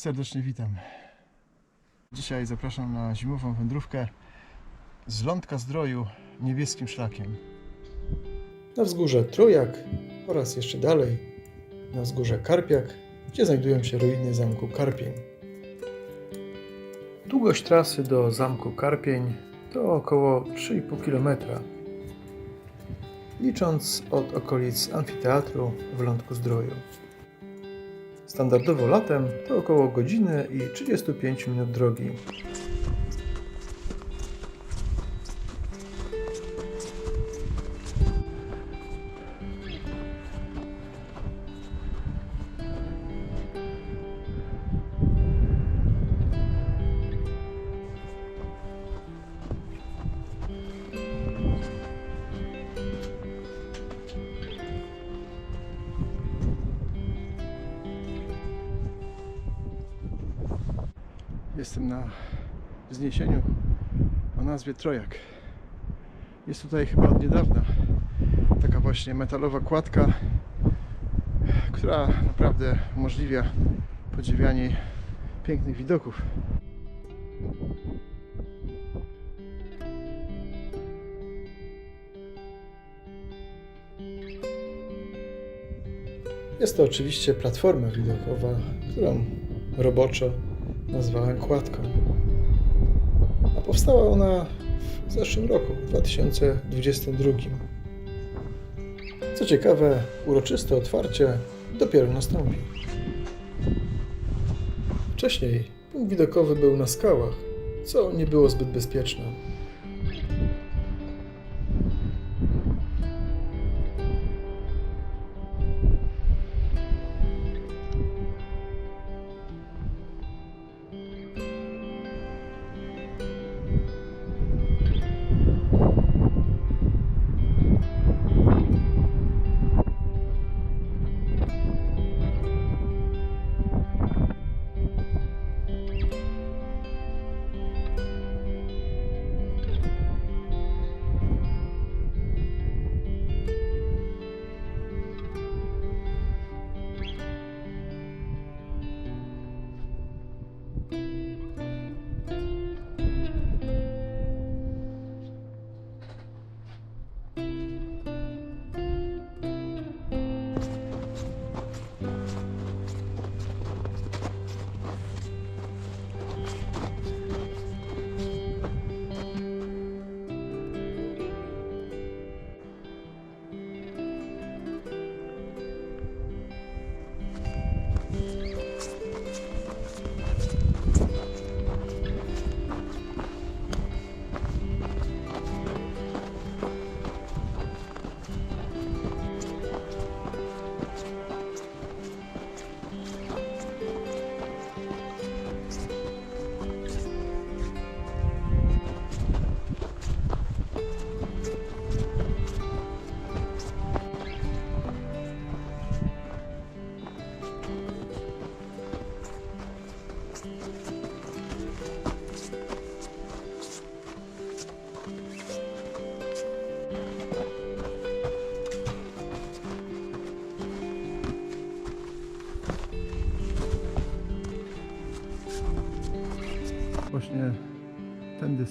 Serdecznie witam. Dzisiaj zapraszam na zimową wędrówkę z Lądka Zdroju niebieskim szlakiem. Na wzgórze Trojak oraz jeszcze dalej na wzgórze Karpiak, gdzie znajdują się ruiny zamku Karpień. Długość trasy do zamku Karpień to około 3,5 km. Licząc od okolic amfiteatru w Lądku Zdroju. Standardowo latem to około godziny i 35 minut drogi. Jestem na wzniesieniu o nazwie Trojak. Jest tutaj chyba od niedawna taka właśnie metalowa kładka, która naprawdę umożliwia podziwianie pięknych widoków. Jest to oczywiście platforma widokowa, którą roboczo nazwałem kładką. A powstała ona w zeszłym roku, w 2022. Co ciekawe, uroczyste otwarcie dopiero nastąpi. Wcześniej punkt widokowy był na skałach, co nie było zbyt bezpieczne.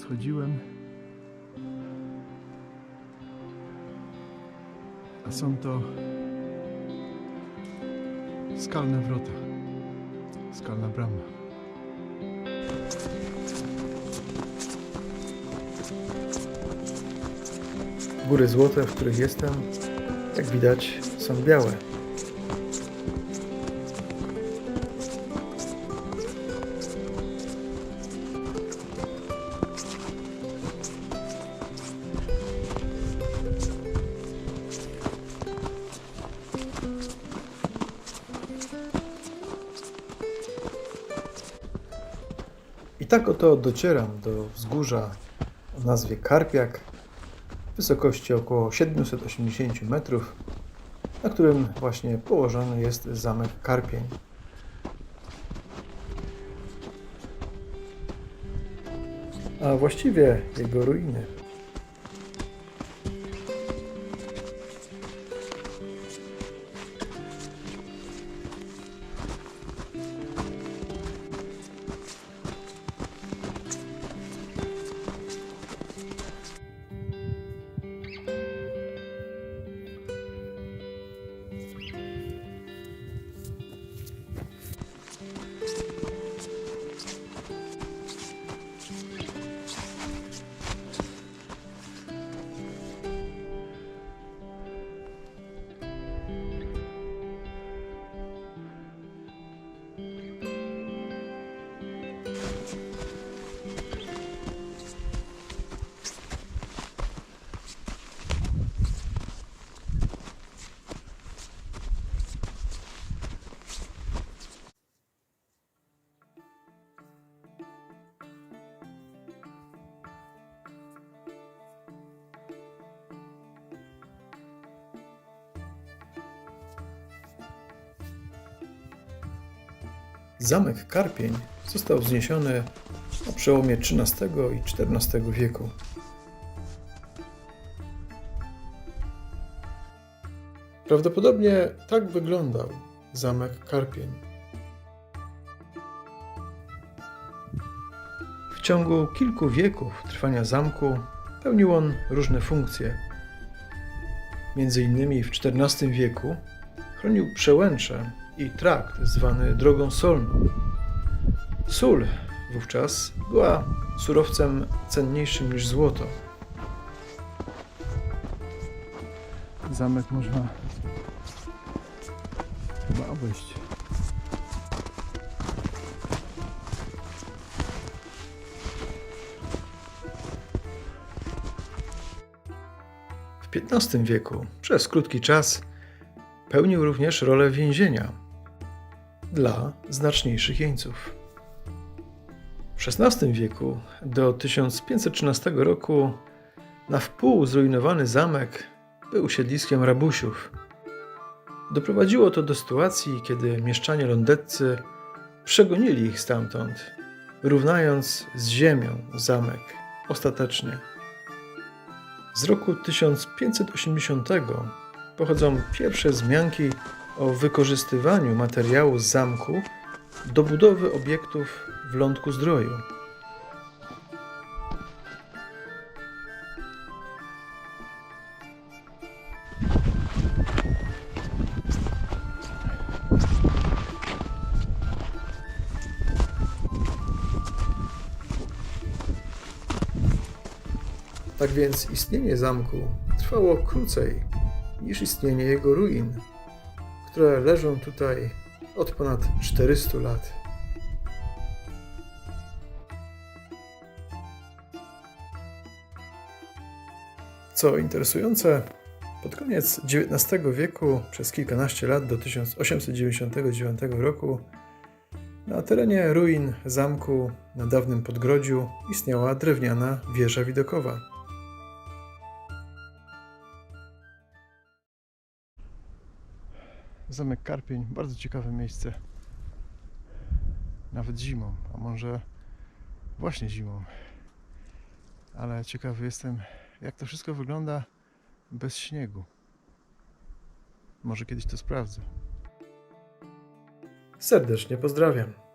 Schodziłem. A są to skalne wrota. Skalna brama. Góry złote, w których jestem, jak widać, są białe. Tak oto docieram do wzgórza o nazwie Karpiak, w wysokości około 780 metrów, na którym właśnie położony jest zamek Karpień. A właściwie jego ruiny. Zamek Karpień został wzniesiony na przełomie XIII i XIV wieku. Prawdopodobnie tak wyglądał zamek Karpień. W ciągu kilku wieków trwania zamku pełnił on różne funkcje. Między innymi w XIV wieku chronił przełęcze i trakt zwany drogą solną. Sól wówczas była surowcem cenniejszym niż złoto. Zamek można chyba obejść. W XV wieku przez krótki czas pełnił również rolę więzienia dla znaczniejszych jeńców. W XVI wieku do 1513 roku na wpół zrujnowany zamek był siedliskiem rabusiów. Doprowadziło to do sytuacji, kiedy mieszczanie lądeccy przegonili ich stamtąd, równając z ziemią zamek ostatecznie. Z roku 1580 pochodzą pierwsze wzmianki o wykorzystywaniu materiału z zamku do budowy obiektów w Lądku Zdroju. Tak więc istnienie zamku trwało krócej niż istnienie jego ruin, które leżą tutaj od ponad 400 lat. Co interesujące, pod koniec XIX wieku, przez kilkanaście lat do 1899 roku, na terenie ruin zamku na dawnym Podgrodziu istniała drewniana wieża widokowa. Zamek Karpień, bardzo ciekawe miejsce. Nawet zimą, a może właśnie zimą. Ale ciekawy jestem, jak to wszystko wygląda bez śniegu. Może kiedyś to sprawdzę. Serdecznie pozdrawiam.